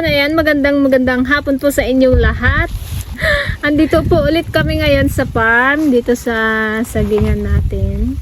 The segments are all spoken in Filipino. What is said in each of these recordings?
yun, ayan, magandang magandang hapon po sa inyong lahat. Andito po ulit kami ngayon sa farm, dito sa sagingan natin.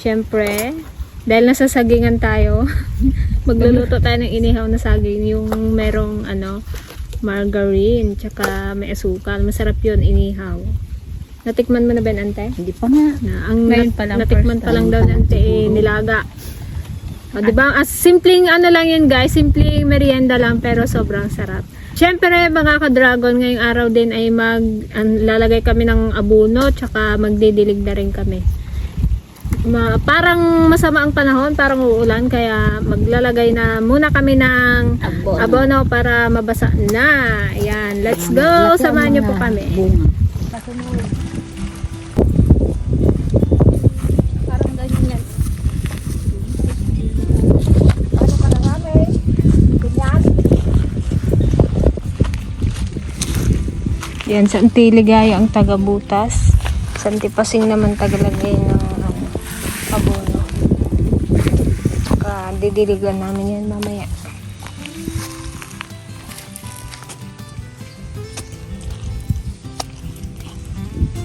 Siyempre, dahil nasa sagingan tayo, magluluto tayo ng inihaw na saging, yung merong ano, margarine, tsaka may asukal. Masarap yun, inihaw. Natikman mo na ba ante? Hindi pa nga. Na, ang Ngayon nat- pa lang, natikman pa lang daw ante, eh, nilaga. O, di ba? As simpleng ano lang yun guys, simpleng merienda lang pero sobrang sarap. Siyempre mga ka-dragon, ngayong araw din ay mag an- lalagay kami ng abono tsaka magdidilig na rin kami. Ma, parang masama ang panahon, parang uulan kaya maglalagay na muna kami ng Abono. abono para mabasa na. Ayan, let's go! Samahan niyo po kami. Bunga. Yan, sa Antiligaya ang taga-butas. Sa Antipasing naman tagalagay ng ano, abono. Saka didiligan namin yan mamaya.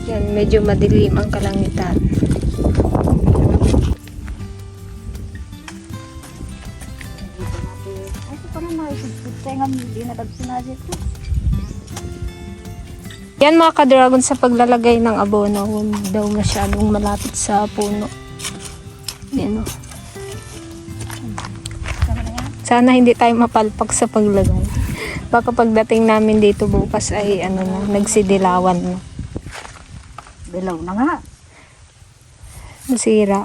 Yan, medyo madilim ang kalangitan. Ay, ito pa na naisipit. Kaya nga hindi na tagsinadit ko. Yan mga ka-dragon sa paglalagay ng abono, huwag daw masyadong malapit sa puno. Yan o. Na yan. Sana hindi tayo mapalpak sa paglagay. Baka pagdating namin dito bukas ay ano na, nagsidilawan na. Bilaw na nga. Masira.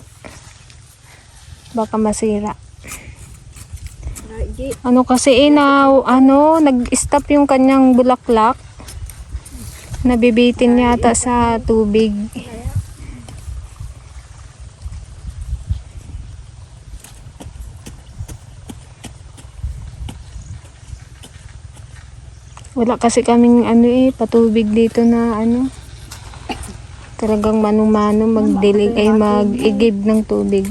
Baka masira. Ano kasi inaw, ano, nag-stop yung kanyang bulaklak. Nabibitin yata sa tubig. Wala kasi kaming ano eh, patubig dito na ano. Talagang mano-mano magdilig ay mag-igib ng tubig.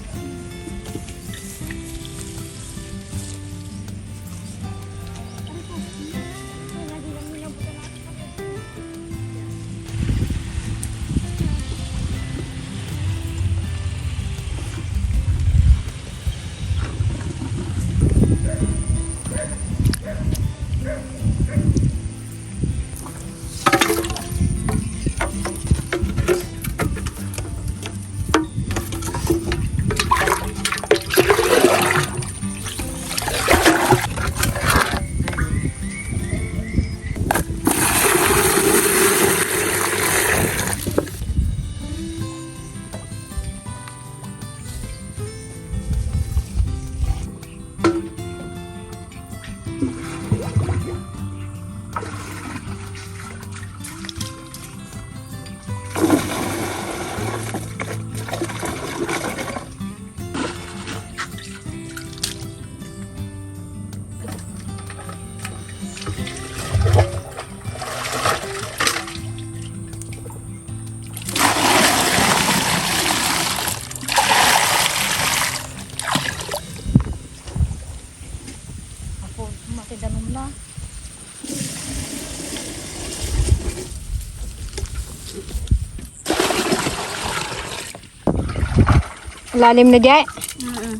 Lalim na dyan. Mm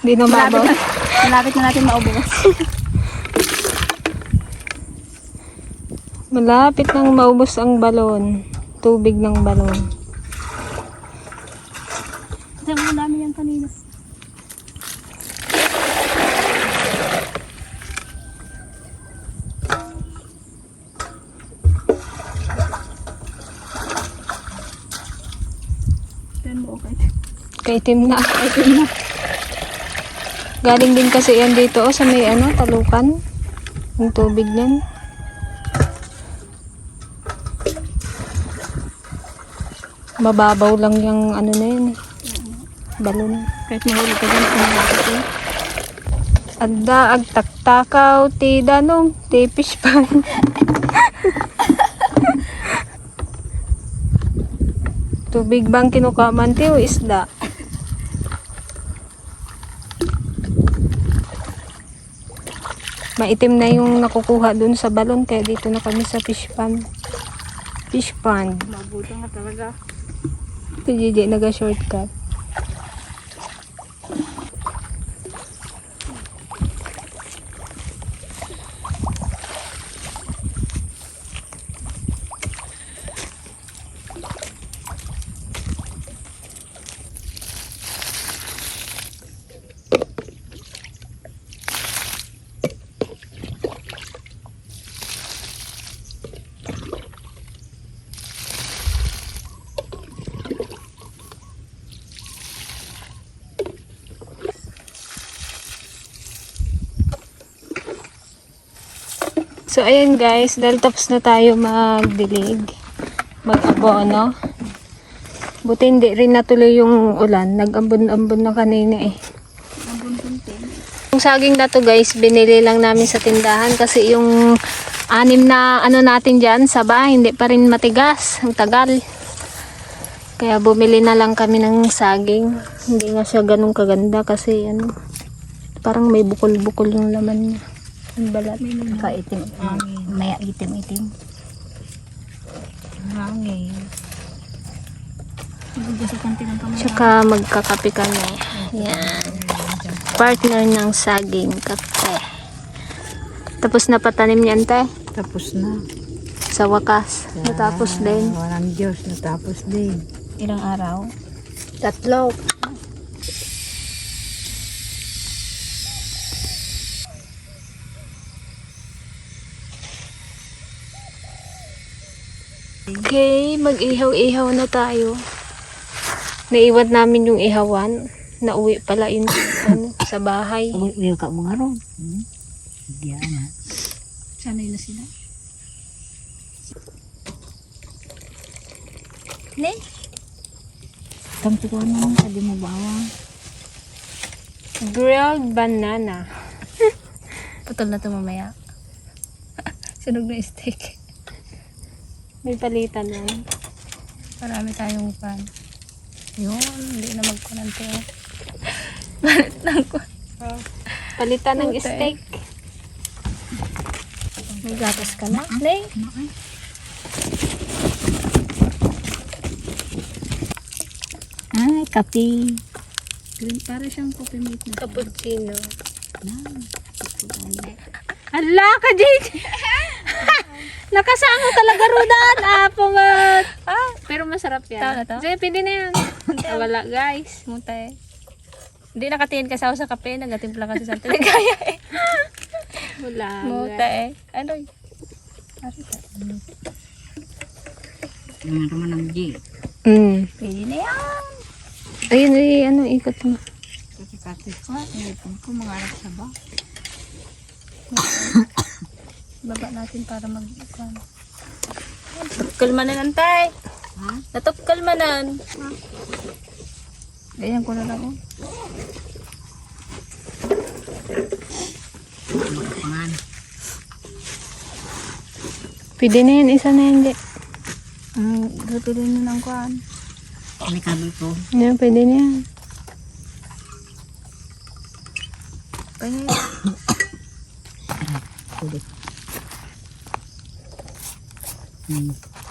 Hindi na mabaw. Malapit na natin maubos. Malapit nang maubos ang balon. Tubig ng balon. Kasi mo namin yan kanina. Then mo okay. Kaitim na. Galing din kasi yan dito oh, sa may ano, talukan. Yung tubig niyan. Mababaw lang yung ano na yun eh. Balon. Kahit mahuli ka ko. Adda ag taktakaw ti danong ti fish pan. Tubig bang kinukaman ti o isda? Maitim na yung nakukuha dun sa balon kaya dito na kami sa fish pan. Fish pond. Mabuto nga talaga. Ito JJ naga-shortcut. So, ayan guys, dahil tapos na tayo magdilig, mag-abono. Buti hindi rin natuloy yung ulan. Nag-ambon-ambon na kanina eh. Yung saging na to guys, binili lang namin sa tindahan kasi yung anim na ano natin dyan, saba, hindi pa rin matigas. Ang tagal. Kaya bumili na lang kami ng saging. Hindi nga siya ganun kaganda kasi ano, parang may bukol-bukol yung laman niya. Ang balat. Kaitim. Maya itim-itim. Hangin. Tsaka magkakape kami. Yan. Partner ng saging kape. Tapos na patanim niyan, te. Tapos na. Sa wakas. Natapos din. Walang Diyos, natapos din. Ilang araw? Tatlo. Okay, mag-ihaw-ihaw na tayo. Naiwan namin yung ihawan. Nauwi pala yun ano, sa bahay. Uwi ka mga ron. Hmm? Diyan na. Sanay na sila. Ne? Tampi ko naman sa di mo bawang. Grilled banana. Putol na ito mamaya. Sunog na steak. May palitan yan. Marami tayong pan. Yun, hindi na magkunante. Balit lang ko. Palitan ng steak. May gatas ka na. Nay. Ay, kape. Green, para siyang coffee mate na. Cappuccino. Ala ka, JJ! Nakasama talaga rudan. Apungat. Ah, pero masarap yan. Tama to? Sige, pwede na yan. Ah, wala, guys. Mutay. Hindi nakatingin kasi ako sa kape, nagatimpla kasi sa teligaya eh. Wala. Mutay. Ano yun? Naman naman ng G. Mm. Pwede na yan. Ayun, ay, ano, ikot mo. Kasi-kasi. Ah, nilipon ko, mga anak sa ba? Baba natin para mag... Kalmanan antay. Ha? Natop kalmanan. Ganyan ko na lang oh. Pwede na yan, isa na yan, di. Ang gato din na ng kuhan. May kabel ko. Yan, pwede na yan. Hmm.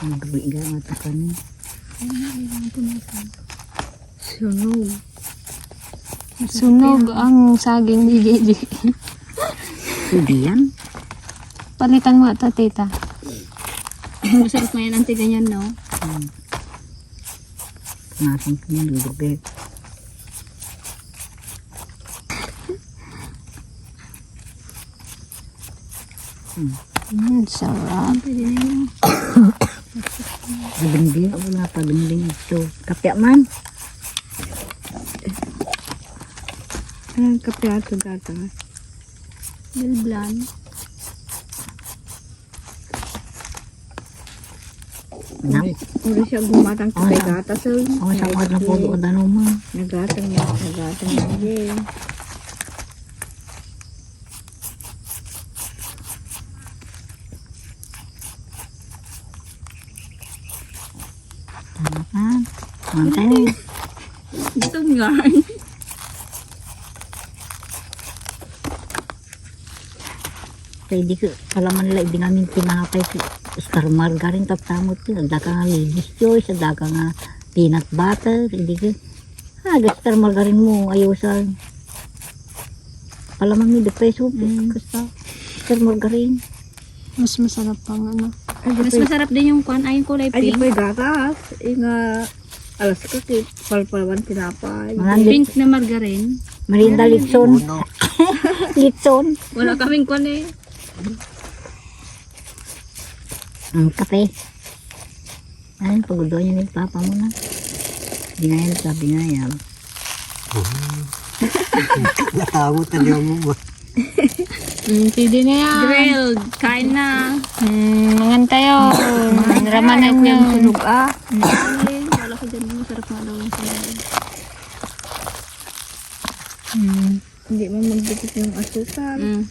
Nagbiga nga ito kami. Sunog. Sunog ang saging ni JJ. Yan. Palitan mo ito, tita. Masarap na yan, ante ganyan, no? Hmm. Nasang ko yan, lulubig. Mm, sarap. Na. Dinding, wala pa dinding ito. Kapya man. Anong kape ato gata? Bilblan. Nak. Uri siya gumatang kape gata sa Ako sa mga na po doon ano mo. Nagatang niya, nagatang niya. Tama ka. Mantay. Itong yarn. Pwede ko, kalaman nila, hindi namin pinapay ko. Star margarine, taptamot ko. Nagdaka nga ladies choice, nagdaka nga peanut butter. Hindi ko, ah, star margarine mo, ayusan. Kalaman may depreso po. Kasta, star margarine. Mas masarap pang ano. Mas masarap din yung kuhan. Ay, yung kulay Ay, di pink. pa yung gatas. Inga, alas ka, palpalawan tinapay. Mga Pink na margarine. Marinda Litson. Litson. Wala kaming kuhan eh. Ang kape. Ayun, pagudo niya ni Papa mo na. Hindi nga yan, sabi nga yan. Nakamot na niyo mo ba? Mm, pwede na yan. Grilled. Kain na. Mm, mangan tayo. Ramanan nyo. ah. Ay, wala ko dyan. Masarap nga daw yung salad. Mm, hindi mo magdikit yung asukal. Mm.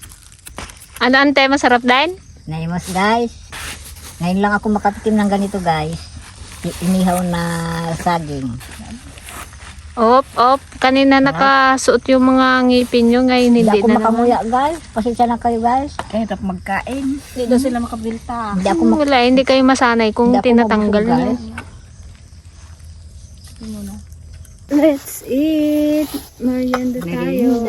Ano ante, masarap din? Naimos guys. Ngayon lang ako makatikim ng ganito guys. Inihaw na saging. Op, op. Kanina nakasuot yung mga ngipin nyo. Ngayon Hindi hindi ako na naman. makamuya guys. Pasensya na kayo guys. Kahit ako magkain. Hindi daw sila makabilta. Hindi ako mak- Wala, hindi kayo masanay kung hindi tinatanggal nyo. guys. Let's eat. Merienda tayo.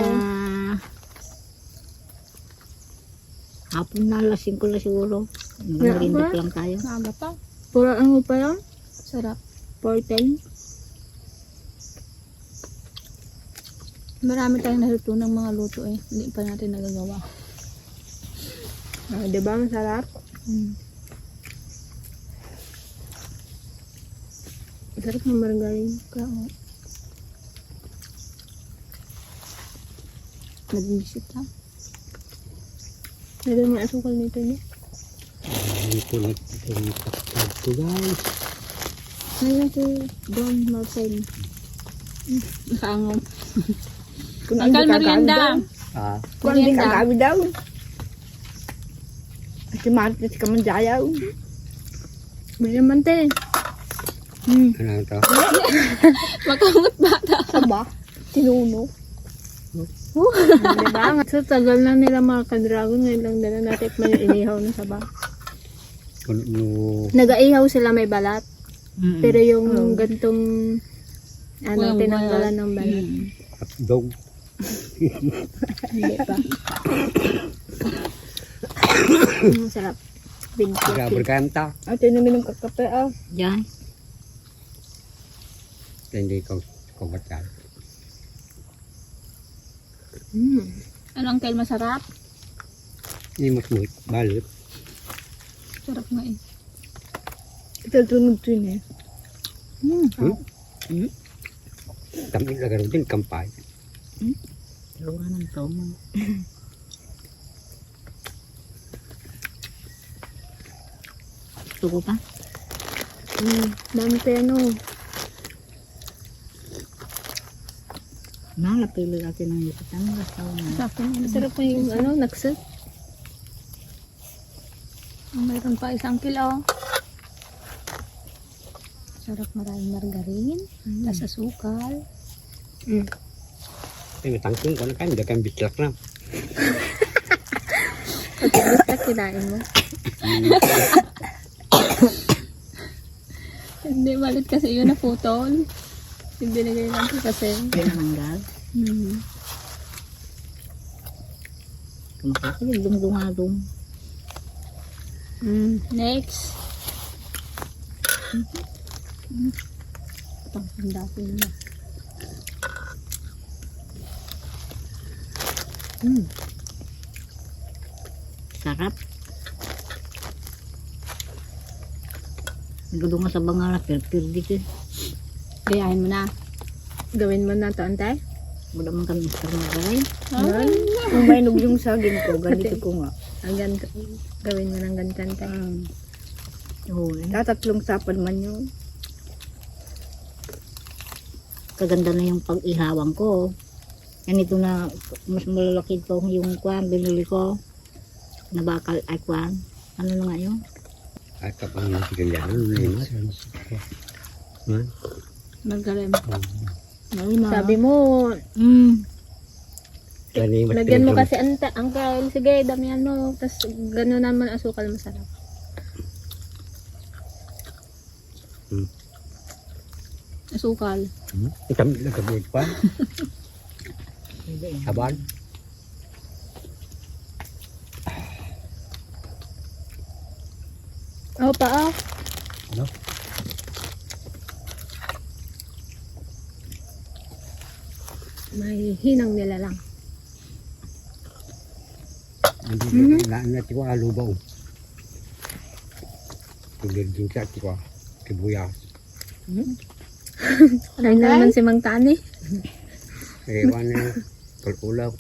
Hapon na, lasing ko na siguro. Merienda pa lang tayo. Maaga pa. Pura ano pa yan? Sarap. 410. Marami tayong naluto ng mga luto eh. Hindi pa natin nagagawa. Ah, diba masarap? Mm. Masarap ng margarine. Kao. Nag-visit lang. Mo yung asukal nito niya. Dito na ito guys. Lagyan ito doon, outside. Nakaangom. Kung Akal merienda. Ah, Kung hindi kagabi daw. Kasi marites ka man jayaw. Bili naman te. Hmm. Ano to? Makamot bata. Saba? Tinuno. Oh, diba? Sa tagal na nila mga ka-dragon, ngayon lang nila natikman yung inihaw na saba. Ano, Nag-aihaw sila may balat. Mm. Pero yung gantong ano, Walang tinanggalan ng balat. hotdog. Hindi pa. Ang sarap. Binti. Kaya berkanta. At yun namin ng kakape ah. Yan. Hindi ko kumatal. Mm. Ano ang kail masarap? Ini mas muhit. Balut. Sarap nga eh. Ito tunog to yun eh. Hmm? Tamis na gano'n din, kampay. Taruhan ng tomo. Suko pa? Mm. Dami pa ano. Malapilo natin ng ipatan. Basta Sa akin yun. Sarap pa yung ano, naksa. Mayroon pa isang kilo. Sarap maraming margarine. Tas asukal. Mm. Ay, matangkong ko na kan, hindi kan bitlak na. Pag gusto kinain mo. Hindi malit kasi yun na putol. Hindi na ganyan natin kasi. pinananggal. Hmm. Kumakasig, dumdungadong. Mm. Next. Itong sandapin na. Mm. Sarap. Gulo nga sa bangala, pir-pir dito. Gayahin mo na. Gawin mo na to, antay. Wala man kami sa. Yan. Kung may yung saging ko, ganito ko nga. Ang ganito. Gawin mo ng ganito, antay. Um, Oo, eh. Tatatlong sapad man yun. kaganda na yung pag-ihawang ko. Ganito na, mas malalaki ko yung kwan, binili ko. Na bakal, ay kwan. Ano na nga yun? At kapag yung sigalyano, limas. Ha? Margarine. Malima. Sabi mo, Mm. Lagyan mo kasi anta, angkel, sige, damihan mo. Tapos gano'n naman asukal masarap. Asukal. Hmm? Itam na kabit pa. Saban. Oo pa, oh. Ano? May hinang nila lang. Hindi na na tiwa alubaw. Kulir din sa tiwa. Kibuya. Ay naman si Mang Tani. Ewan na. Kalkulaw.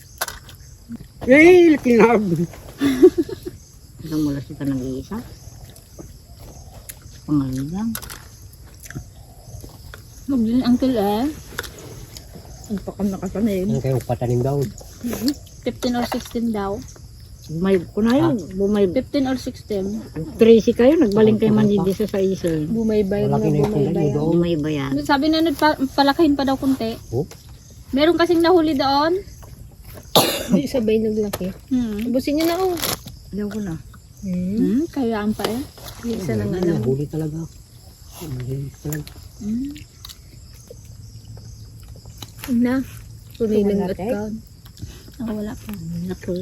Eh, kinab. Ilang mula ka nag-iisa. Pangaligang. Huwag din ang kil eh. Ang pakam nakasanay. Ano kayo patanim daw? 15 or 16 daw. Bumay, kunayo, bumay. 15 or 16. 13 kayo, nagbaling kayo man din sa sa isa. Bumaybay na na bumaybay. kulay doon. Bumay ba yan? Sabi na nagpa- palakahin pa daw kunti. Oh, Meron kasing nahuli doon. Hindi sabay naglaki. Hmm. Ubusin niyo na, oh. Ayaw ko na. Hmm. Hmm, kayaan pa eh. Isa nang ano, alam. huli talaga. Hindi talaga. Hmm. Na. Puniling at ka. Ako wala pa. Nakul.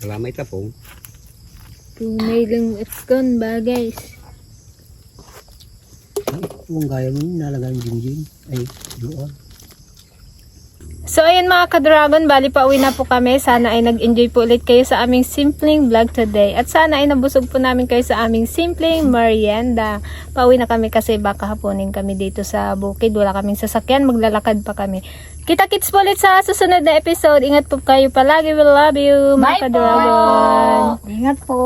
Kalamay tapong. Puniling at kan ba, guys? Kung gaya mo, nalagang jinjing. Ay, doon. So ayun mga ka-dragon, bali pa uwi na po kami. Sana ay nag-enjoy po ulit kayo sa aming simpleng vlog today. At sana ay nabusog po namin kayo sa aming simpleng merienda. Pauwi na kami kasi baka hapunin kami dito sa bukid. Wala kaming sasakyan, maglalakad pa kami. Kita kits po ulit sa susunod na episode. Ingat po kayo palagi. We love you, mga Bye po! Ingat po.